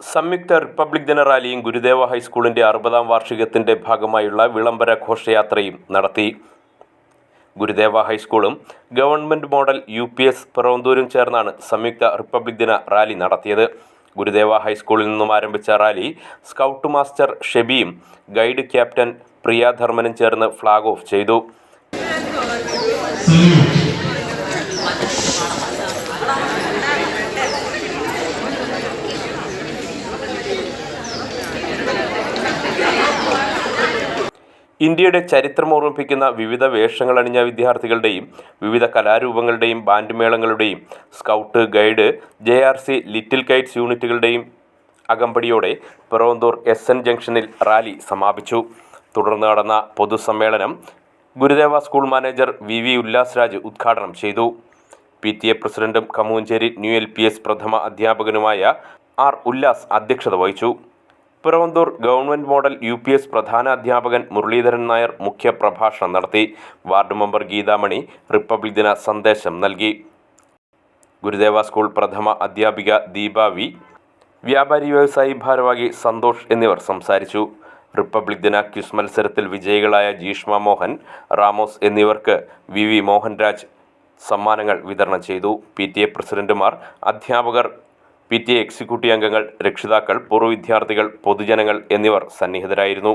സംയുക്ത റിപ്പബ്ലിക് ദിന റാലിയും ഗുരുദേവ ഹൈസ്കൂളിന്റെ അറുപതാം വാർഷികത്തിന്റെ ഭാഗമായുള്ള വിളംബര ഘോഷയാത്രയും നടത്തി. Gurudeva ഹൈസ്കൂളും government model U P S പിറവന്തൂരും ചേർന്നാണ് സംയുക്ത റിപ്പബ്ലിക് ദിന റാലി നടത്തിയത്. ഗുരുദേവ ഹൈസ്കൂളിൽ നിന്നും ആരംഭിച്ച റാലി സ്കൗട്ട് മാസ്റ്റർ ഷെബിയും ഗൈഡ് ക്യാപ്റ്റൻ പ്രിയാധർമ്മനും ചേർന്ന് ഫ്ലാഗ് ഓഫ് ചെയ്തു. ഇന്ത്യയുടെ ചരിത്രം ഓർമ്മിപ്പിക്കുന്ന വിവിധ വേഷങ്ങൾ അണിഞ്ഞ വിദ്യാർത്ഥികളുടെയും വിവിധ കലാരൂപങ്ങളുടെയും band മേളങ്ങളുടെയും scout guide J R C little kites യൂണിറ്റുകളുടെയും അകമ്പടിയോടെ പിറവന്തൂർ എസ് എൻ ജംഗ്ഷനിൽ റാലി സമാപിച്ചു. തുടർന്ന് നടന്ന പൊതുസമ്മേളനം Gurudeva school manager V V Ullas Raj ഉദ്ഘാടനം ചെയ്തു. പി ടി എ പ്രസിഡന്റും കമൂഞ്ചേരി ന്യൂ എൽ പി എസ് പ്രഥമ അധ്യാപകനുമായ ആർ ഉല്ലാസ് അധ്യക്ഷത വഹിച്ചു. Piravanthoor government model U P S പ്രധാന അധ്യാപകൻ മുരളീധരൻ നായർ മുഖ്യ പ്രഭാഷണം നടത്തി. വാർഡ് മെമ്പർ ഗീതാമണി റിപ്പബ്ലിക് ദിന സന്ദേശം നൽകി. ഗുരുദേവ സ്കൂൾ പ്രഥമ അധ്യാപിക ദീപാവി വ്യാപാരി വ്യവസായി ഭാരവാഹി സന്തോഷ് എന്നിവർ സംസാരിച്ചു. റിപ്പബ്ലിക് ദിന ക്വിസ് മത്സരത്തിൽ വിജയികളായ ജീഷ്മ മോഹൻ റാമോസ് എന്നിവർക്ക് വി വി മോഹൻരാജ് സമ്മാനങ്ങൾ വിതരണം ചെയ്തു. പി ടി എ പ്രസിഡന്റുമാർ അധ്യാപകർ പി ടി എ എക്സിക്യൂട്ടീവ് അംഗങ്ങൾ രക്ഷിതാക്കൾ പൂർവ വിദ്യാർത്ഥികൾ പൊതുജനങ്ങൾ എന്നിവർ സന്നിഹിതരായിരുന്നു.